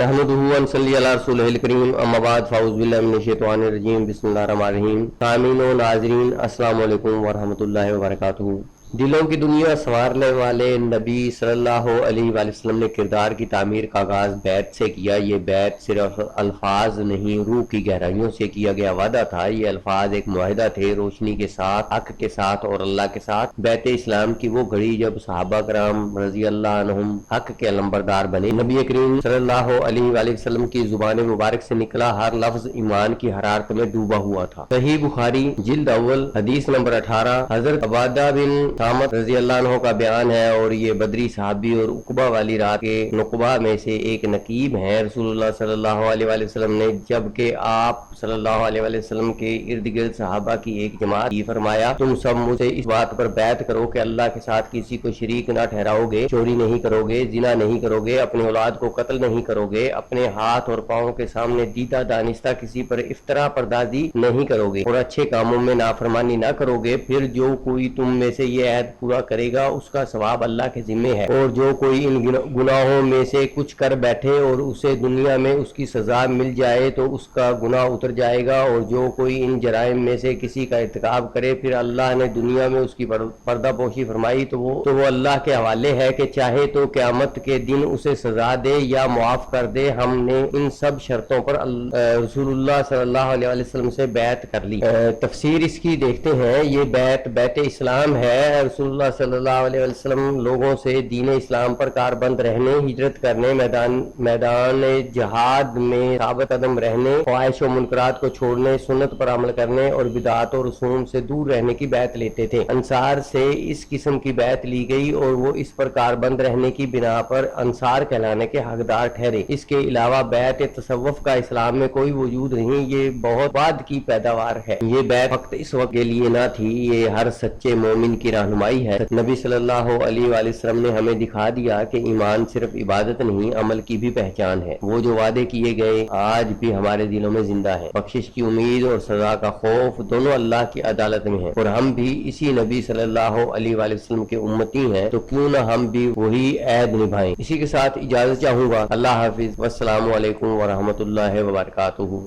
نحمده ونصلي على رسوله الكريم اما بعد فاؤز بالله من الشیطان الرجیم بسم اللہ الرحمن الرحیم سامعین و ناظرین، السلام علیکم ورحمۃ اللہ وبرکاتہ. دلوں کی دنیا سنوارنے والے نبی صلی اللہ علیہ وآلہ وسلم نے کردار کی تعمیر کا آغاز بیت سے کیا۔ یہ بیت صرف الفاظ نہیں، روح کی گہرائیوں سے کیا گیا۔ وعدہ تھا، یہ الفاظ ایک معاہدہ تھے روشنی کے ساتھ، حق کے ساتھ اور اللہ کے ساتھ۔ بیت اسلام کی وہ گھڑی جب صحابہ کرام رضی اللہ عنہم حق کے علمبردار بنے۔ نبی کریم صلی اللہ علیہ وآلہ وسلم کی زبان مبارک سے نکلا، ہر لفظ ایمان کی حرارت میں ڈوبا ہوا تھا۔ صحیح بخاری جلد اول، حدیث نمبر اٹھارہ، حضرت عبادہ بن سامت رضی اللہ عنہ کا بیان ہے اور یہ بدری صحابی اور اقبا والی رات کے نقبہ میں سے ایک نقیب ہیں۔ رسول اللہ صلی اللہ علیہ وآلہ وسلم نے جبکہ آپ صلی اللہ علیہ وآلہ وسلم کے ارد گرد صحابہ کی ایک جماعت یہ فرمایا، تم سب مجھے اس بات پر بیعت کرو کہ اللہ کے ساتھ کسی کو شریک نہ ٹھہراؤ گے چوری نہیں کرو گے زنا نہیں کرو گے اپنے اولاد کو قتل نہیں کرو گے اپنے ہاتھ اور پاؤں کے سامنے دیتا دانستہ کسی پر افطرا پردازی نہیں کرو گے اور اچھے کاموں میں نافرمانی نہ کرو گے پھر جو کوئی تم میں سے یہ عہد پورا کرے گا، اس کا ثواب اللہ کے ذمے ہے۔ اور جو کوئی ان گناہوں میں سے کچھ کر بیٹھے اور اسے دنیا میں اس کی سزا مل جائے تو اس کا گناہ اتر جائے گا۔ اور جو کوئی ان جرائم میں سے کسی کا ارتکاب کرے، پھر اللہ نے دنیا میں اس کی پردہ پوشی فرمائی تو وہ تو وہ اللہ کے حوالے ہے کہ چاہے تو قیامت کے دن اسے سزا دے یا معاف کر دے۔ ہم نے ان سب شرطوں پر رسول اللہ صلی اللہ علیہ وسلم سے بیعت کر لی۔ تفسیر اس کی دیکھتے ہیں، یہ بیعت بیت اسلام ہے۔ رسول اللہ صلی اللہ علیہ وسلم لوگوں سے دین اسلام پر کاربند رہنے، ہجرت کرنے، میدان میدان جہاد میں ثابت قدم رہنے، خواہش و منکرات کو چھوڑنے، سنت پر عمل کرنے اور بدعات و رسوم سے دور رہنے کی بیعت لیتے تھے۔ انصار سے اس قسم کی بیعت لی گئی اور وہ اس پر کاربند رہنے کی بنا پر انصار کہلانے کے حقدار ٹھہرے۔ اس کے علاوہ بیعت تصوف کا اسلام میں کوئی وجود نہیں، یہ بہت بعد کی پیداوار ہے۔ یہ بیعت فقط اس وقت کے لیے نہ تھی، یہ ہر سچے مومن کی رہنمائی ہے۔ نبی صلی اللہ علیہ وآلہ وسلم نے ہمیں دکھا دیا کہ ایمان صرف عبادت نہیں، عمل کی بھی پہچان ہے۔ وہ جو وعدے کیے گئے، آج بھی ہمارے دلوں میں زندہ ہے بخشش کی امید اور سزا کا خوف دونوں اللہ کی عدالت میں ہیں۔ اور ہم بھی اسی نبی صلی اللہ علیہ وآلہ وسلم کے امتی ہیں، تو کیوں نہ ہم بھی وہی عہد نبھائیں۔ اسی کے ساتھ اجازت چاہوں گا۔ اللہ حافظ۔ والسلام علیکم ورحمۃ اللہ وبرکاتہ۔